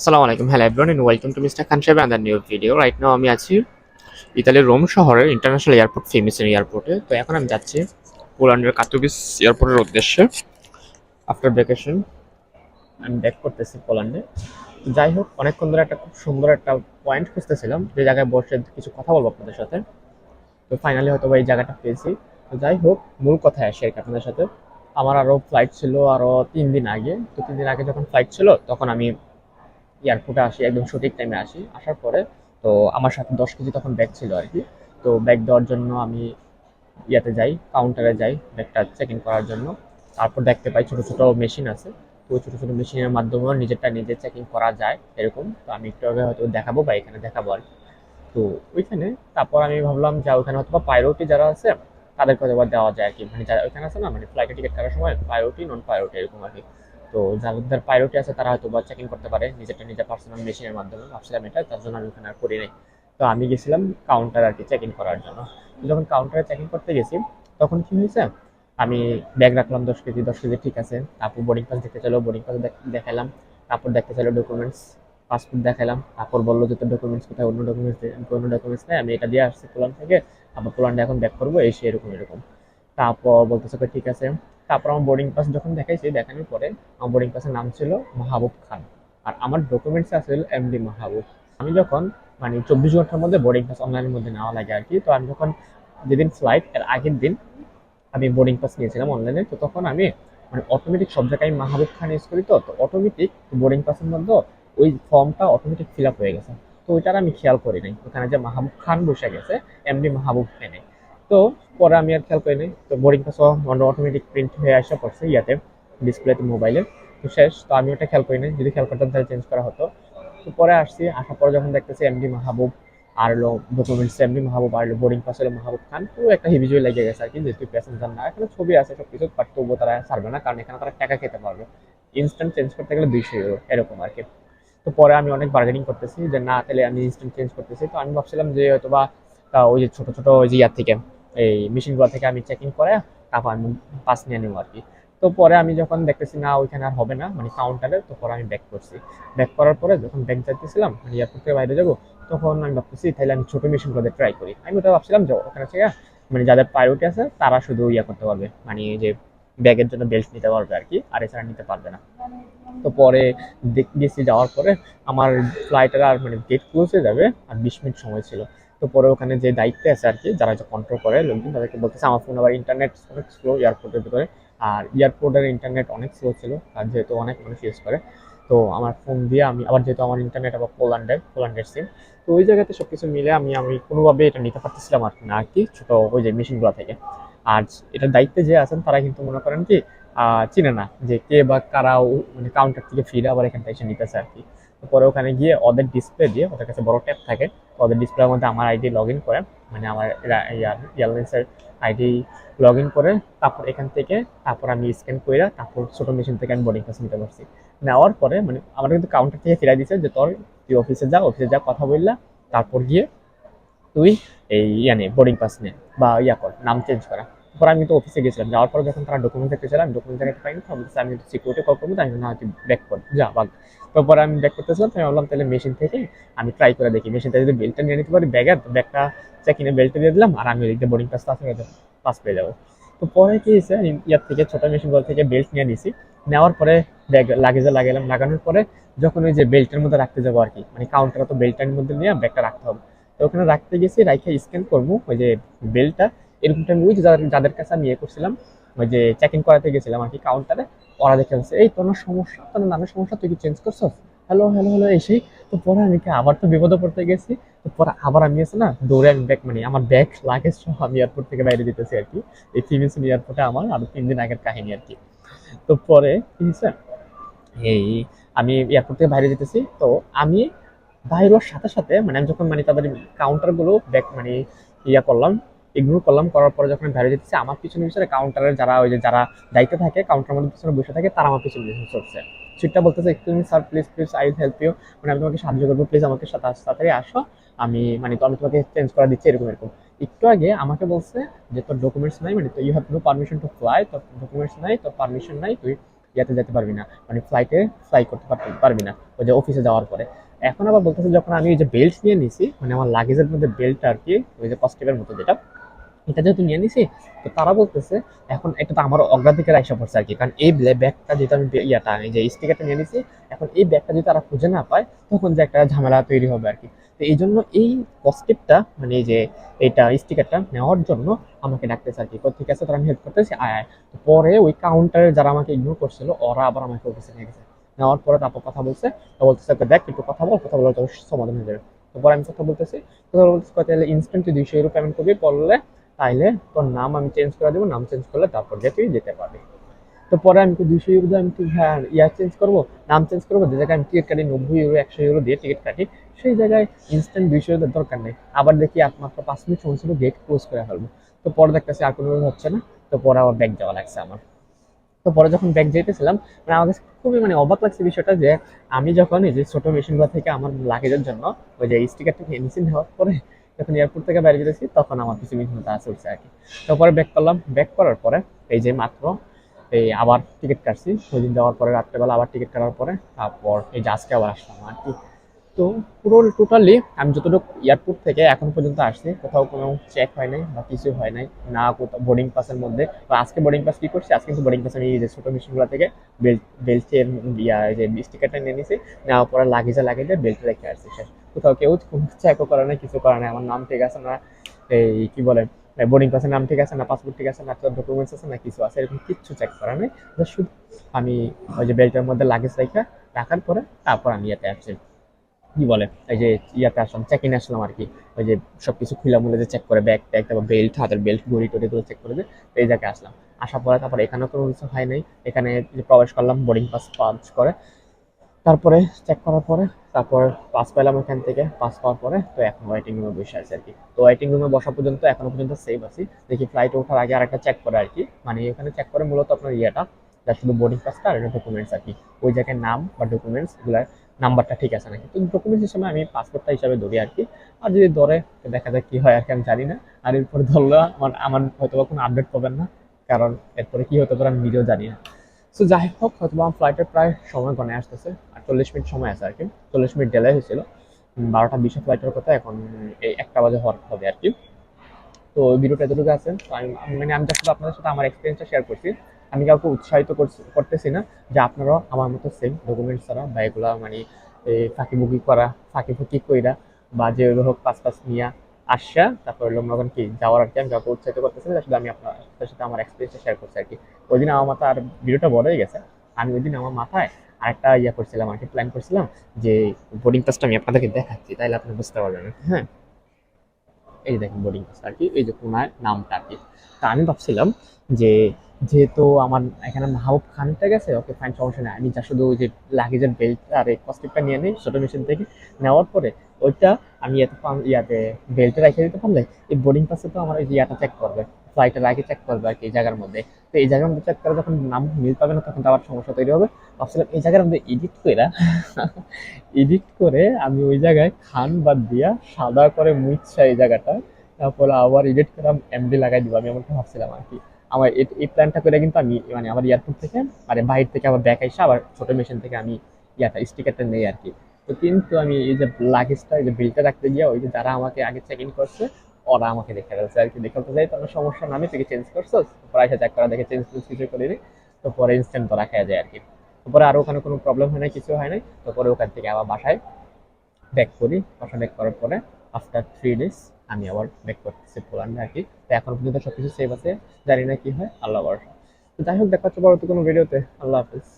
আসসালামু আলাইকুম। Hello everyone and welcome to mister Khan Saheb under new video right now আমি আছি ইতালির রোম শহরের ইন্টারন্যাশনাল এয়ারপোর্ট ফেমিসেন এয়ারপোর্টে তো এখন আমি যাচ্ছি পোল্যান্ডের কাতুবিস এয়ারপোর্টের উদ্দেশ্যে। আফটার ভ্যাকেশন আমি ব্যাক করতেছি পোল্যান্ডে। যাই হোক, অনেকক্ষণ ধরে একটা খুব সুন্দর একটা পয়েন্ট খুঁজতেছিলাম, যে জায়গায় বসে কিছু কথা বলব আপনাদের সাথে। তো ফাইনালি হয়তো এই জায়গাটা পেয়েছি। তো যাই হোক, মূল কথায় আসি আর আপনাদের সাথে। আমার আরও ফ্লাইট ছিল আরও তিন দিন আগে। তো তিন দিন আগে যখন ফ্লাইট ছিল, তখন আমি এয়ারপোর্টে আসি, একদম সঠিক টাইমে আসি। আসার পরে তো আমার সাথে দশ কেজি তখন ব্যাগ ছিল আর কি। তো ব্যাগ দেওয়ার জন্য আমি ইয়াতে যাই কাউন্টারে যাই ব্যাগটা চেক ইন করার জন্য। তারপর দেখতে পাই ছোটো ছোটো মেশিন আছে। তো ছোটো ছোটো মেশিনের মাধ্যমেও নিজেরটা নিজে চেকিং করা যায় এরকম। তো আমি একটু আগে হয়তো দেখাবো বা এখানে দেখাবো আর। তো ওইখানে তারপর আমি ভাবলাম যে ওখানে হয়তো বা পাইরোটি যারা আছে, তাদেরকে হয়তো দেওয়া যায় আর কি। মানে যারা ওইখানে আছে না মানে ফ্লাইটে টিকিট কাটার সময় পাইরোটি নন পাইরোটি এরকম আর কি। তো যাদের পাইরোটি আছে তারা হয়তো বা চেকিং করতে পারে নিজেরটা নিজের পার্সোনাল মেশিনের মাধ্যমে। ভাবছিলাম এটা তার জন্য আমি ওখানে আর করি নাই। তো আমি গেছিলাম কাউন্টার আর কি চেক ইন করার জন্য। যখন কাউন্টারে চেক ইন করতে গেছি তখন কি হয়েছে আমি ব্যাগ রাখলাম দশ কেজি দশ কেজি ঠিক আছে। তারপর বোর্ডিং পাস দেখতে চাইলো বোর্ডিং পাস দেখালাম তারপর দেখতে চাইলো ডকুমেন্টস পাসপোর্ট দেখালাম তারপর বলল যে তোর ডকুমেন্টস কোথায়? অন্য ডকুমেন্টস অন্য ডকুমেন্টস নেই আমি এটা দিয়ে আসছি পোল্যান্ড থেকে। আবার পোল্যান্ডে এখন ব্যাক করব এসে এরকম এরকম। তারপর বলতেছে "ওকে, ঠিক আছে। তারপর আমার বোর্ডিং পাস যখন দেখাইছি, দেখানোর পরে আমার বোর্ডিং পাসের নাম ছিল মাহবুব খান। আর আমার ডকুমেন্টস আছে এমডি মাহবুব। আমি যখন মানে চব্বিশ ঘণ্টার মধ্যে বোর্ডিং পাস অনলাইনের মধ্যে নেওয়া লাগে আর কি, তো আমি যখন যেদিন ফ্লাইট এর আগের দিন আমি বোর্ডিং পাস নিয়েছিলাম অনলাইনে তো তখন আমি মানে অটোমেটিক সব জায়গায় মাহবুব খান ইউজ করি তো তো অটোমেটিক বোর্ডিং পাসের মধ্যে ওই ফর্মটা অটোমেটিক ফিল আপ হয়ে গেছে। তো ওইটার আমি খেয়াল করি নাই। ওখানে যে মাহবুব খান বসে গেছে এমডি মাহবুব খানে। তো পরে আমি আর খেয়াল করি নাই। তো বোর্ডিং পাস অটোমেটিক প্রিন্ট হয়ে আসা পড়ছে ইয়াতে ডিসপ্লেতে মোবাইলে তো শেষ, তো আমি ওটা খেয়াল করি নাই, যদি খেয়াল করতাম তাহলে চেঞ্জ করা হতো। তো পরে আসছি, আসার পরে যখন দেখতেছি এমডি মাহবুব আর হলো ডকুমেন্টস এমডি মাহবুব আর বোর্ডিং পাস হলো মাহবুব খান, তো একটা হিবিজুই লেগে গেছে আর কি যেহেতু প্যাসেঞ্জার না। এখানে ছবি আছে সব কিছু বাট তবুও তারা ছাড়বে না, কারণ এখানে তারা টাকা খেতে পারবে। ইনস্ট্যান্ট চেঞ্জ করতে গেলে দুইশো ইউরো এরকম আর কি। তো পরে আমি অনেক বার্গেনিং করতেছি, যে না, তাহলে আমি ইনস্ট্যান্ট চেঞ্জ করতেছি। তো আমি ভাবছিলাম যে হয়তো বা ওই যে ছোটো ছোটো ওই যে ইয়ার থেকে এই মেশিনগুলো থেকে আমি চেকিং করে তারপর আমি পাস নিয়ে নেব আর কি তো পরে আমি যখন দেখতেছি, না, ওইখানে আর হবে না মানে কাউন্টারে তো পরে আমি ব্যাক করছি। ব্যাক করার পরে যখন ব্যাক যাইতেছিলাম মানে এয়ারপোর্ট থেকে বাইরে যাব, তখন আমি ভাবতেছি তাহলে আমি ছোটো মেশিনগুলোতে ট্রাই করি। আমি ওটা ভাবছিলাম যে ওখানে থেকে মানে যাদের প্রায়োরিটি আছে, তারা শুধু ইয়া করতে পারবে মানে যে ব্যাগের জন্য বেল্ট নিতে পারবে আর কি আর এছাড়া নিতে পারবে না। তো পরে গেছি যাওয়ার পরে আমার ফ্লাইটের আর মানে গেট ক্লোজ হয়ে যাবে, আর বিশ মিনিট সময় ছিল। তো পরে ওখানে যে দায়িত্বে আছে আর কি, যারা কন্ট্রোল করে লোকজন তাদেরকে বলতেছে, আমার ফোন আবার ইন্টারনেট অনেক স্লো এয়ারপোর্টের ভিতরে। আর এয়ারপোর্টের ইন্টারনেট অনেক স্লো ছিল, আর যেহেতু অনেক মানুষ ইউজ করে, তো আমার ফোন দিয়ে আমি, আবার যেহেতু আমার ইন্টারনেট আবার পোল্যান্ডের পোল্যান্ডের সিম তো ওই জায়গাতে সব কিছু মিলে আমি আমি কোনোভাবে এটা নিতে পারতেছিলাম আর কি না আর কি, ছোটো ওই যে মেশিনগুলো থেকে। আর এটার দায়িত্বে যে আছেন, তারা কিন্তু মনে করেন কি চিনে না যে কে বা কারা মানে কাউন্টার থেকে ফিরে আবার এখানটা এসে নিতেছে আর কি। পরে ওখানে গিয়ে ওদের ডিসপ্লে দিয়ে ওদের কাছে বড় ট্যাব থাকে ওদের ডিসপ্লের মধ্যে আমার আইডি লগ ইন করে মানে আমার এয়ারলাইন্সের আইডি লগ ইন করে, তারপর এখান থেকে তারপর আমি স্ক্যান করে তারপর ছোটো মেশিন থেকে আমি বোর্ডিং পাস নিতে পারছি। নেওয়ার পরে মানে আমার কিন্তু কাউন্টার থেকে ফিরাই দিয়েছে যে তোর তুই অফিসে যা অফিসে যা কথা বললা, তারপর গিয়ে তুই এই ইয়া নে বোর্ডিং পাস নে বা ইয়া কর, নাম চেঞ্জ করা। তারপর আমি তো অফিসে গেছিলাম। যাওয়ার পর যখন তারা ডকুমেন্ট দেখতে চাইলাম ডকুমেন্ট দেখাতে পাইনি, তো আমি আমি সিকিউরিটি কল করব তাই না ব্যাক কর, যা বাগ তারপরে আমি ব্যাক করতেছিলাম আমি ভাবলাম, তাহলে মেশিন থেকে আমি ট্রাই করে দেখি। মেশিন থেকে যদি বেল্টটা নিয়ে নিতে পারি ব্যাগের ব্যাগটা চেকিনে বেল্টে দিয়ে দিলাম, আর আমি ওই দিকে বোর্ডিং পাস পাস হয়ে পাস পেয়ে যাব। তো পরে কি হয়েছে, আমি ইয়ার থেকে, ছোটো মেশিন বল থেকে বেল্ট নিয়ে নিছি। নেওয়ার পরে ব্যাগ লাগেজে লাগালাম, লাগানোর পরে যখন ওই যে বেল্টের মধ্যে রাখতে যাব আর কি মানে কাউন্টার তো বেল্টের মধ্যে নিয়ে ব্যাগটা রাখতে হবে। তো ওখানে রাখতে গেছি, রাইখে স্ক্যান করব, ওই যে বেল্টটা এরকম টাইম ওই যাদের যাদের কাছে আমি ইয়ে করছিলাম, ওই যে চেকিং করাতে গেছিলাম আর কি কাউন্টারে ওরা দেখে বলছে, এই, তোর সমস্যা, তোর নামের সমস্যা, তুই কি চেঞ্জ করছ হ্যালো হ্যালো হ্যালো এসেই তো পরে আমি কি আবার তো বিপদে পড়তে গেছি, তো পরে আবার আমি এসে না দৌড়ে আমি ব্যাগ মানে আমার ব্যাগ লাগেজ সহ আমি এয়ারপোর্ট থেকে বাইরে দিতেছি আর কি। এই ফিমিসন এয়ারপোর্টে আমার আরও তিন দিন আগের কাহিনী আর কি। তো পরে কি হয়েছে, এই আমি এয়ারপোর্ট থেকে বাইরে যেতেছি, তো আমি বাইরের সাথে সাথে মানে আমি যখন মানে তাদের কাউন্টারগুলো ব্যাক মানে ইয়া করলাম ইগনোর করলাম, করার পরে যখন বাইরে যেতেছি, আমার পিছনে পিছনে কাউন্টারের যারা ওই যে যারা দায়িত্বে থাকে কাউন্টার মধ্যে পিছনে বসে থাকে, তারা আমার পিছনে পিছনে চলছে। সিটটা বলতেছে একটু sir please please I help you মানে আমি তোমাকে সাহায্য করব প্লিজ আমাকে সাথে তাড়াতাড়ি আসো। আমি মানে তো আমি তোমাকে চেঞ্জ করা দিচ্ছি, এরকম এরকম। একটু আগে আমাকে বলছে যে, তোর ডকুমেন্টস নাই মানে you have no permission to fly তোর ডকুমেন্টস নাই, তোর পারমিশন নাই, তুই ইয়াতে যেতে পারবি না। মানে ফ্লাইটে ফ্লাই করতে পারবি না, ওই যে অফিসে যাওয়ার পরে। এখন আবার বলতেছে, যখন আমি ওই যে বেল্ট নিয়ে নিছি মানে আমার লাগেজের মধ্যে বেল্ট আর কি, ওই যে কস্টিপের মতো যেটা এটা যেহেতু নিয়ে নিছি তো তারা বলতেছে এখন এটা তো আমার অগ্রাধিকার আইসা পড়ছে আর কি। কারণ এই ব্যাগটা যেহেতু আমি ইয়াটা এই যে স্টিকারটা নিয়ে নিছি এখন এই ব্যাগটা যদি তারা খুঁজে না পায় তখন যে একটা ঝামেলা তৈরি হবে আর কি। তো এই জন্য এই পজিটিভটা মানে যে এইটা স্টিকারটা নেওয়ার জন্য আমাকে ডাকতেছে আর কি। ঠিক আছে তারা আমি হেল্প করতেছি আয় আয়। পরে ওই কাউন্টারে যারা আমাকে ইগনোর করছিল ওরা আবার আমাকে অফিসে নিয়ে গেছে। নেওয়ার পরে তারপর কথা বলছে বলতেছে "ওকে, দেখ একটু কথা বল কথা বলে তোর সমাধান হয়ে যাবে। তো পরে আমি কথা বলতেছি কথা বলতেছে তুই দুইশো ইউরো পেমেন্ট করবি করলে তাইলে তোর নাম আমি চেঞ্জ করে দেবো, নাম চেঞ্জ করলে তারপর দিয়ে তুই যেতে পারবি। তো পরে আমি তো দুইশো ইউরো আমি তো হ্যাঁ ইয়ার চেঞ্জ করব, নাম চেঞ্জ করব, যে জায়গায় আমি টিকিট কাটি, নব্বই ইউরো একশো ইউরো দিয়ে টিকিট কাটি, সেই জায়গায় ইনস্ট্যান্ট দুইশো ইউরোর দরকার নেই। আবার দেখি একমাত্র পাঁচ মিনিট সময় ছিল গেট ক্লোজ করে ফেলব। তো পরে দেখতেছি আর কোনো হচ্ছে না, তো পরে আবার ব্যাগ যাওয়া লাগছে আমার। তো পরে যখন ব্যাগ যেতেছিলাম মানে আমার কাছে খুবই মানে অবাক লাগছে বিষয়টা যে আমি যখন এই যে ছোট মেশিনগুলো থেকে আমার লাগেজের জন্য, ওই যে স্টিকারটা মেশিন নেওয়ার পরে যখন এয়ারপোর্ট থেকে বাইরে যেতেছি, তখন আমার কিছু মেশিনটা আছে উঠছে আর কি তারপরে ব্যাক করলাম। ব্যাক করার পরে এই যে মাত্র এই আবার টিকিট কাটছি। ওই দিন যাওয়ার পরে রাত্রেবেলা আবার টিকিট কাটার পরে তারপর এই যে আজকে আবার আসলাম আর কি। তো পুরো টোটালি আমি যতটুকু এয়ারপোর্ট থেকে এখন পর্যন্ত আসছি, কোথাও কোনো চেক হয় নাই বা কিছু হয় নাই, না কোথাও বোর্ডিং পাসের মধ্যে। বা আজকে বোর্ডিং পাস কি করছি? আজকে কিন্তু বোর্ডিং পাস আমি যে ছোটো মেশিনগুলো থেকে বেল্ট বেল্টের যে স্টিকারটা নিয়ে নিছি। নেওয়ার পরে লাগেজে লাগিয়ে বেল্ট রেখে আসছি। কোথাও কেউ চেকও করে না কিছু করে না আমার নাম ঠিক আছে না, এই কি বলে বোর্ডিং পাসের নাম ঠিক আছে না পাসপোর্ট ঠিক আছে না ডকুমেন্টস আছে না, কিছু আছে, এরকম কিচ্ছু চেক করা নেই। শুধু আমি ওই যে বেল্টের মধ্যে লাগেজ রেখে রাখার পরে তারপর আমি ইয়াতে আসছি। কি বলে, এই যে ইয়াতে আসলাম চেক ইন আসলাম আর কি। ওই যে সবকিছু খুলা মুলে যে চেক করে ব্যাগ ট্যাগ, তারপর বেল্ট হাতের বেল্ট ঘড়ি টড়ি গুলো চেক করে যে এই জায়গায় আসলাম। আসার পরে তারপর এখানেও কোনো কিছু হয় নাই। এখানে প্রবেশ করলাম বোর্ডিং পাস পাঞ্চ করে। তারপরে চেক করার পরে তারপর পাস পেলাম ওখান থেকে, পাস পাওয়ার পরে তো এখন ওয়েটিং রুমে বসে আছি আর কি। তো ওয়েটিং রুমে বসা পর্যন্ত, এখনও পর্যন্ত সেভ আছি। দেখি ফ্লাইটে ওঠার আগে আরেকটা চেক করে আর কি। মানে ওখানে চেক করে মূলত আপনার ইয়েটা, যা শুধু বোর্ডিং পাসটা আর একটা ডকুমেন্টস আর কি। ওই জায়গায় নাম বা ডকুমেন্টস এগুলার নাম্বারটা ঠিক আছে নাকি? তো ডকুমেন্টস হিসেবে আমি পাসপোর্টটা হিসাবে ধরি আর কি। আর যদি ধরে দেখা যায় কি হয় আর কি, আমি জানি না। আর এরপরে ধরলে আমার আমার হয়তো কোনো আপডেট পাবেন না। কারণ এরপরে কি হতে পারে আমি নিজেও জানি না। সো যাই হোক হয়তো আমার ফ্লাইটের প্রায় সময় গণে আসতেছে। আর চল্লিশ মিনিট সময় আছে আর কি। চল্লিশ মিনিট ডেলাই হয়েছিল। বারোটা বিশে ফ্লাইটের কথা, এখন এই একটা বাজে হওয়ার হবে আর কি। তো ভিডিওটা এতটুকু আছে। মানে আমি জাস্ট আপনাদের সাথে আমার এক্সপিরিয়েন্সটা শেয়ার করছি। আমি কাউকে উৎসাহিত করছি, করতেছি না যে আপনারাও আমার মতো সেম ডকুমেন্টস ছাড়া বা এগুলা মানে এই ফাঁকিবুকি করা, ফাঁকি ফুকি কইরা বা যে হোক পাস পাস নিয়ে আসা, তারপর হলো কি যাওয়ার আর কি, আমি কাউকে উৎসাহিত করতেছি না আমি আপনার সাথে আমার এক্সপিরিয়েন্সটা শেয়ার করছি আর কি। ওই দিন আমার মাথায় আর ভিডিওটা বড় হয়ে গেছে। আমি ওই দিন আমার মাথায় আরেকটা ইয়ে করছিলাম আর কি প্ল্যান করছিলাম যে বোর্ডিং পাসটা আমি আপনাদেরকে দেখাচ্ছি, তাইলে আপনি বুঝতে পারবেন হ্যাঁ? এই দেখেন বোর্ডিং পাস আর কি এই যে কোনায় নামটা আর কি তা আমি ভাবছিলাম যে যেহেতু আমার এখানে মাহবুব খানটা গেছে, ওকে ফাইন সমস্যা নেই। আমি যা শুধু ওই যে লাগেজের বেল্ট আর এই কস্টিপটা নিয়ে নিই, ছোটো মেশিন থেকে নেওয়ার পরে ওইটা আমি এত ইয়াতে বেল্টে রেখে দিতে পারলে, এই বোর্ডিং পাসে তো আমার ওই ইয়াটা চেক করবে। ফ্লাইটের আগে চেক করবে আর কি এই জায়গার মধ্যে। তো এই জায়গার মধ্যে চেক করে যখন নাম মিল পাবে না, তখন তো আবার সমস্যা তৈরি হবে। ভাবছিলাম এই জায়গার মধ্যে এডিট করে এডিট করে আমি ওই জায়গায় খান বাদ দিয়া সাদা করে মুচ্ছা এই জায়গাটা, তারপরে আবার এডিট করে এমডি লাগাই দিব, আমি এমনটা ভাবছিলাম আর কি। আমার এই- এই প্ল্যানটা করে কিন্তু আমি মানে আমার এয়ারপোর্ট থেকে মানে বাইরে থেকে আবার ব্যাক এসে আবার ছোটো মেশিন থেকে আমি ইয়াটা স্টিকারটা নেই আর কি। তো কিন্তু আমি এই যে লাগেজটা এই যে বিলটা রাখতে গিয়ে ওই যে যারা আমাকে আগে চেক ইন করছে ওরা আমাকে দেখে ফেলছে আর কি, দেখে ফেলতে যাই তোমার সমস্যা না, আমি থেকে চেঞ্জ করছ পরে এসে চেক করা, দেখে চেঞ্জ টেঞ্জ কিছু করিনি। তো পরে ইনস্ট্যান্ট তো রাখা যায় আর কি। তারপরে আর ওখানে কোনো প্রবলেম হয় না কিছু হয় নাই। তারপরে ওখান থেকে আবার বাসায় ব্যাক করি। বাসা ব্যাক করার পরে আফটার থ্রি ডেজ আমি আবার ব্যাক করতেছি পোল্যান্ডে আর কি। তো এখন পর্যন্ত সব কিছু সেভ আছে, জানি না কি হয়, আল্লাহ তো যাই হোক, দেখা হচ্ছে পরবর্তী কোনো ভিডিওতে আল্লাহ হাফিজ।